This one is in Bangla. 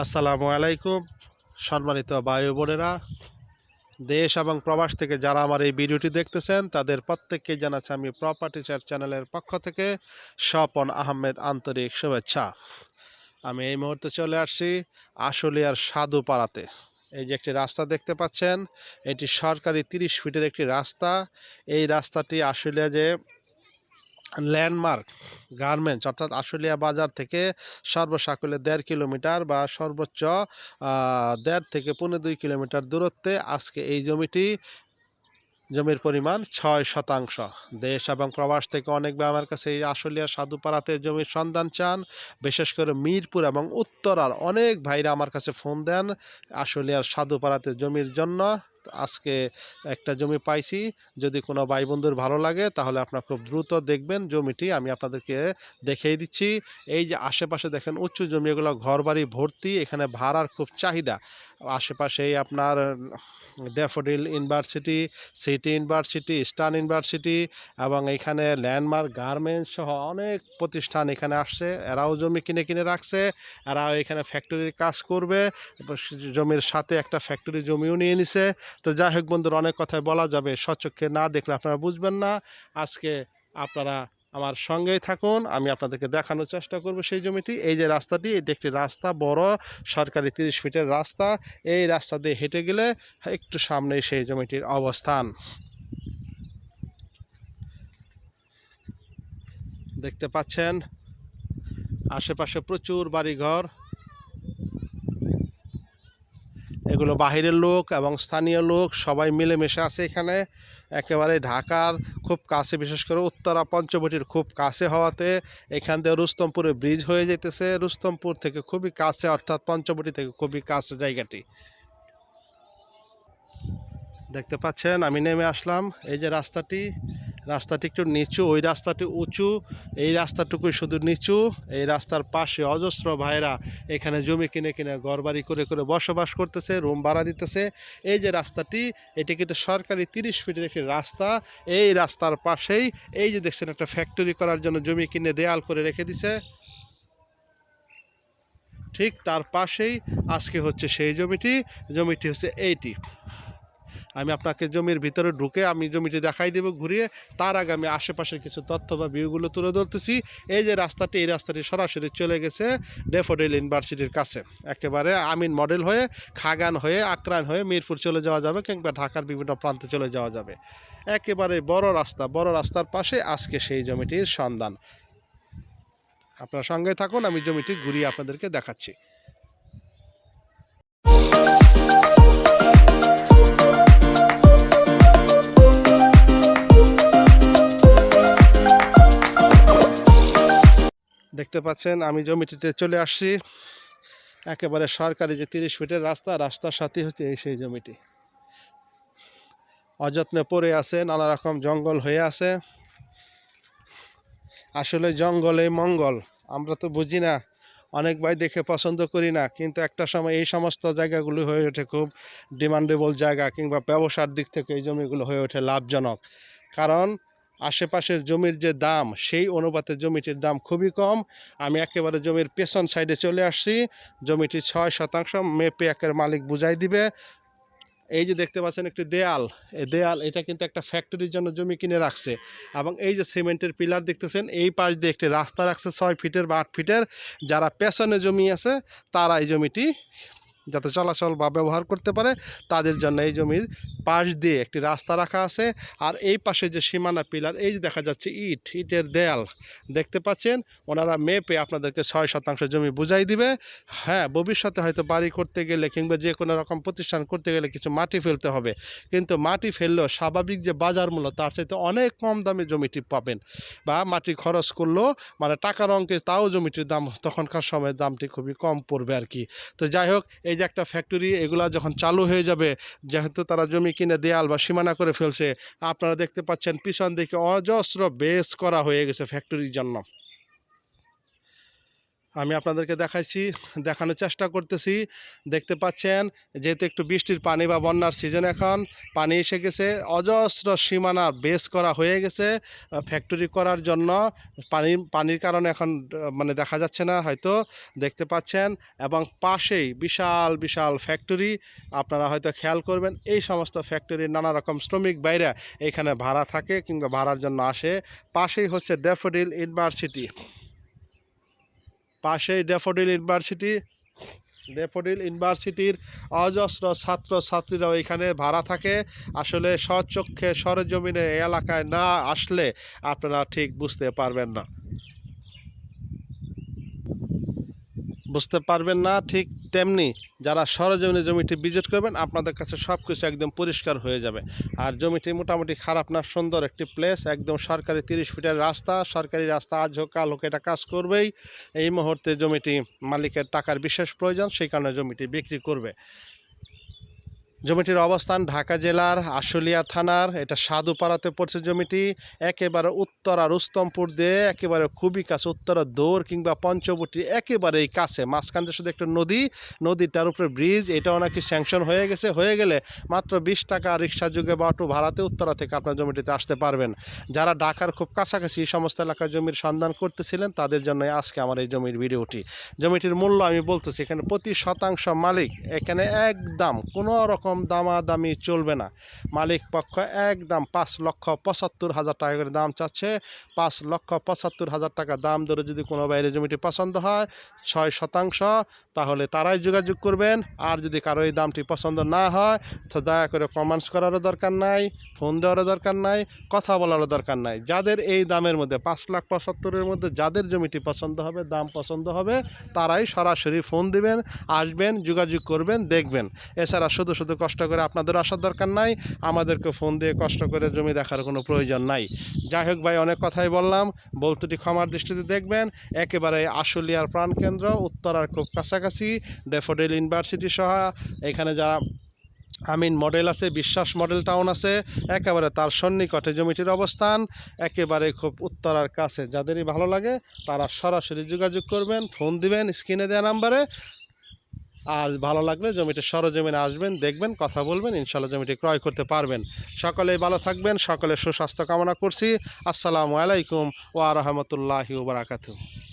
আসসালামু আলাইকুম, সম্মানিত বায়ু বোনেরা। দেশ এবং প্রবাস থেকে যারা আমার এই ভিডিওটি দেখতেছেন, তাদের প্রত্যেককে জানাচ্ছি আমি প্রপার্টি চার চ্যানেলের পক্ষ থেকে স্বপন আহমেদ আন্তরিক শুভেচ্ছা। আমি এই মুহূর্তে চলে আসছি আশুলিয়ার সাধুপাড়াতে। এই যে একটি রাস্তা দেখতে পাচ্ছেন, এটি সরকারি তিরিশ ফিটের একটি রাস্তা। এই রাস্তাটি আশুলিয়া যে ল্যান্ডমার্ক গার্মেন্টস অর্থাৎ আশুলিয়া বাজার থেকে সর্বসাকুল্যে দেড় কিলোমিটার বা সর্বোচ্চ দেড় থেকে পনেরো দুই কিলোমিটার দূরত্বে আজকে এই জমিটি জমির পরিমাণ ছয় শতাংশ। দেশ এবং প্রবাস থেকে অনেকবার আমার কাছে এই আশুলিয়া সাধুপাড়াতে জমির সন্ধান চান। বিশেষ করে মিরপুর এবং উত্তরার অনেক ভাইরা আমার কাছে ফোন দেন আশুলিয়ার সাধুপাড়াতে জমির জন্য। আজকে একটা জমি পাইছি। যদি কোনো ভাই বন্ধুর ভালো লাগে, তাহলে আপনারা খুব দ্রুত দেখবেন জমিটি। আমি আপনাদেরকে দেখিয়ে দিচ্ছি। এই যে আশেপাশে দেখেন উচ্চ জমি এগুলো ঘরবাড়ি ভর্তি, এখানে ভাড়ার খুব চাহিদা। আশেপাশেই আপনার, Daffodil University, City University Eastern University এবং এখানে ল্যান্ডমার্ক গার্মেন্টস সহ অনেক প্রতিষ্ঠান এখানে আসছে। এরাও জমি কিনে কিনে রাখছে। এরাও এখানে ফ্যাক্টরির কাজ করবে। জমির সাথে একটা ফ্যাক্টরি জমিও নিয়ে নিছে। তো যাই হোক বন্ধুরা, অনেক কথাই বলা যাবে। সচক্ষে না দেখলে আপনারা বুঝবেন না। আজকে আপনারা আমার সঙ্গেই থাকুন, আমি আপনাদেরকে দেখানোর চেষ্টা করব সেই জমিটি। এই যে রাস্তাটি, এটি একটি রাস্তা, বড় সরকারি তিরিশ ফিটের রাস্তা। এই রাস্তা দিয়ে হেঁটে গেলে একটু সামনেই সেই জমিটির অবস্থান। দেখতে পাচ্ছেন, আশেপাশে প্রচুর বাড়িঘর। এগুলো বাহিরের লোক এবং স্থানীয় লোক সবাই মিলেমিশে আছে এখানে। একেবারে ঢাকার খুব কাছে, বিশেষ করে উত্তরা পঞ্চবটির খুব কাছে হওয়াতে এখান থেকে রুস্তমপুরে ব্রিজ হয়ে যেতেছে রুস্তমপুর থেকে খুবই কাছে, অর্থাৎ পঞ্চবটি থেকে খুবই কাছে জায়গাটি। দেখতে পাচ্ছেন, আমি নেমে আসলাম। এই যে রাস্তাটি রাস্তাটি একটু নিচু, ওই রাস্তাটি উঁচু, এই রাস্তাটুকুই শুধু নিচু। এই রাস্তার পাশে অজস্র ভাইরা এখানে জমি কিনে কিনে ঘরবাড়ি করে করে বসবাস করতেছে, রুম ভাড়া দিতেছে। এই যে রাস্তাটি, এটি কিন্তু সরকারি তিরিশ ফিটের একটি রাস্তা। এই রাস্তার পাশেই, এই যে দেখছেন একটা ফ্যাক্টরি করার জন্য জমি কিনে দেয়াল করে রেখে দিছে। ঠিক তার পাশেই আজকে হচ্ছে সেই জমিটি জমিটি হচ্ছে এইটি। আমি আপনাকে জমির ভিতরে ঢুকে আমি জমিটি দেখাই দেবো, ঘুরিয়ে তার আগে আমি আশেপাশের কিছু তথ্য বা ভিউগুলো তুলে ধরতেছি। এই যে রাস্তাটি, এই রাস্তাটি সরাসরি চলে গেছে ডেফোডিল ইউনিভার্সিটির কাছে। একেবারে আমিন মডেল হয়ে, খাগান হয়ে, আক্রান হয়ে মিরপুর চলে যাওয়া যাবে কিংবা ঢাকার বিভিন্ন প্রান্তে চলে যাওয়া যাবে। একেবারে বড় রাস্তা, বড় রাস্তার পাশে আজকে সেই জমিটির সন্ধান। আপনার সঙ্গে থাকুন, আমি জমিটি ঘুরিয়ে আপনাদেরকে দেখাচ্ছি। দেখতে পাচ্ছেন, আমি জমিটিতে চলে আসছি। একেবারে সরকারি যে তিরিশ ফিটের রাস্তা, রাস্তার সাথে হচ্ছে এই সেই জমিটি। অযত্নে পড়ে আছে, নানা রকম জঙ্গল হয়ে আছে। আসলে জঙ্গলে মঙ্গল, আমরা তো বুঝি না। অনেক ভাই দেখে পছন্দ করি না, কিন্তু একটা সময় এই সমস্ত জায়গাগুলো হয়ে ওঠে খুব ডিমান্ডেবল জায়গা কিংবা ব্যবসার দিক থেকে এই জমিগুলো হয়ে ওঠে লাভজনক। কারণ আশেপাশের জমির যে দাম, সেই অনুপাতে জমিটির দাম খুবই কম। আমি একেবারে জমির পেছন সাইডে চলে আসছি। জমিটি ছয় শতাংশ মেপে একের মালিক বুঝাই দিবে। এই যে দেখতে পাচ্ছেন একটি দেয়াল। এই দেয়াল, এটা কিন্তু একটা ফ্যাক্টরির জন্য জমি কিনে রাখছে। এবং এই যে সিমেন্টের পিলার দেখতেছেন, এই পাশ দিয়ে একটি রাস্তা রাখছে ছয় ফিটের বা আট ফিটের। যারা পেছনে জমি আছে, তারা এই জমিটি যাতে চলাচল বা ব্যবহার করতে পারে, তাদের জন্য এই জমির পাশ দিয়ে একটি রাস্তা রাখা আছে। আর এই পাশে যে সীমানা পিলার, এই যে দেখা যাচ্ছে ইট, ইটের দেয়াল, দেখতে পাচ্ছেন? ওনারা মেপে আপনাদেরকে ছয় শতাংশ জমি বুঝাই দিবে। হ্যাঁ ভবিষ্যতে হয়তো বাড়ি করতে গেলে কিংবা যে কোনো রকম প্রতিষ্ঠান করতে গেলে কিছু মাটি ফেলতে হবে। কিন্তু মাটি ফেললেও স্বাভাবিক যে বাজার মূল্য, তার চাইতে অনেক কম দামে জমিটি পাবেন। বা মাটি খরচ করলেও মানে টাকার অঙ্কে তাও জমিটির দাম তখনকার সময় দামটি খুবই কম পড়বে আর কি তো যাই হোক এই যে একটা ফ্যাক্টরি এগুলা যখন চালু হয়ে যাবে, যেহেতু তারা জমি কিনে দেয়াল বা সীমানা করে ফেলছে, আপনারা দেখতে পাচ্ছেন পিছন দিকে অজস্র বেস করা হয়ে গেছে ফ্যাক্টরির জন্য। আমি আপনাদেরকে দেখাইছি, দেখানোর চেষ্টা করতেছি। দেখতে পাচ্ছেন, যেহেতু একটু বৃষ্টির পানি বা বন্যার সিজন এখন, পানি এসে গেছে, অজস্র সীমানা বেস করা হয়ে গেছে ফ্যাক্টরি করার জন্য। পানি, পানির কারণে এখন মানে দেখা যাচ্ছে না হয়তো, দেখতে পাচ্ছেন। এবং পাশেই বিশাল বিশাল ফ্যাক্টরি আপনারা হয়তো খেয়াল করবেন, এই সমস্ত ফ্যাক্টরির নানা রকম শ্রমিক বাইরে এখানে ভাড়া থাকে কিংবা ভাড়ার জন্য আসে। পাশেই হচ্ছে ড্যাফোডিল ইউনিভার্সিটি পাশেই ড্যাফোডিল ইউনিভার্সিটি, ড্যাফোডিল ইউনিভার্সিটির অজস্র ছাত্র ছাত্রীরাও এখানে ভাড়া থাকে। আসলে স্বচক্ষে সরজমিনে এলাকায় না আসলে আপনারা ঠিক বুঝতে পারবেন না। বুঝতে পারবেন না ঠিক তেমনি যারা সরজমিনে জমিটি ভিজিট করবেন, আপনাদের কাছে সব কিছু একদম পরিষ্কার হয়ে যাবে। আর জমিটি মোটামুটি খারাপ না, সুন্দর একটি প্লেস একদম সরকারি তিরিশ ফিটের রাস্তা, সরকারি রাস্তা আজ হোক, কাল হোক, এটা কাজ করবেই। এই মুহূর্তে জমিটি মালিকের টাকার বিশেষ প্রয়োজন, সেই কারণে জমিটি বিক্রি করবে। জমিটির অবস্থান ঢাকা জেলার আশুলিয়া থানার, এটা সাধুপাড়াতে পড়ছে জমিটি। একেবারে উত্তরা রুস্তমপুর দিয়ে একেবারে খুবই কাছে, উত্তরা দৌড় কিংবা পঞ্চবটি একেবারেই কাছে। মাঝখান শুধু একটা নদী, নদীটার উপরে ব্রিজ, এটাও নাকি স্যাংশন হয়ে গেছে। হয়ে গেলে মাত্র বিশ টাকা রিক্সা যুগে বা অটো ভাড়াতে উত্তরা থেকে আপনার জমিটিতে আসতে পারবেন। যারা ঢাকার খুব কাছাকাছি এই সমস্ত এলাকার জমির সন্ধান করতেছিলেন, তাদের জন্য আজকে আমার এই জমির ভিডিওটি। জমিটির মূল্য আমি বলতেছি, এখানে প্রতি শতাংশ মালিক, এখানে একদম কোনো রকম দামাদামি চলবে না। মালিক পক্ষ একদম পাঁচ লক্ষ পঁচাত্তর হাজার টাকা করে দাম চাচ্ছে। পাঁচ লক্ষ পঁচাত্তর হাজার টাকা দাম ধরে যদি কোনো বাইরে জমিটি পছন্দ হয় ছয় শতাংশ, তাহলে তারাই যোগাযোগ করবেন। আর যদি কারও এই দামটি পছন্দ না হয়, তো দয়া করে কমেন্টস করারও দরকার নাই, ফোন দেওয়ারও দরকার নাই, কথা বলারও দরকার নাই। যাদের এই দামের মধ্যে পাঁচ লাখ পঁচাত্তরের মধ্যে যাদের জমিটি পছন্দ হবে, দাম পছন্দ হবে, তারাই সরাসরি ফোন দিবেন, আসবেন, যোগাযোগ করবেন, দেখবেন। এছাড়া শুধু শুধু কষ্ট করে আপনাদের আসার দরকার নাই, আমাদেরকে ফোন দিয়ে কষ্ট করে জমি দেখার কোনো প্রয়োজন নাই। যাই হোক ভাই, অনেক কথাই বললাম, বলতুটি ক্ষমার দৃষ্টিতে দেখবেন, একেবারে আশুলিয়ার প্রাণকেন্দ্র, উত্তরার খুব কাছাকাছি ডেফোডিল ইউনিভার্সিটি সহ, এখানে যারা আমিন মডেল আছে, বিশ্বাস মডেল টাউন আছে, একেবারে তার সন্নিকটে জমিটির অবস্থান, একেবারে খুব উত্তরার কাছে। যাদেরই ভালো লাগে, তারা সরাসরি যোগাযোগ করবেন, ফোন দিবেন, স্ক্রিনে দেওয়া নাম্বারে। আর ভালো লাগলে জমিটি সরজমিনে আসবেন, দেখবেন, কথা বলবেন, ইনশাল্লাহ জমিটি ক্রয় করতে পারবেন। সকলেই ভালো থাকবেন সকলে সুস্বাস্থ্য কামনা করছি। আসসালামু আলাইকুম ওয়া রাহমাতুল্লাহি ওয়া বারাকাতুহু।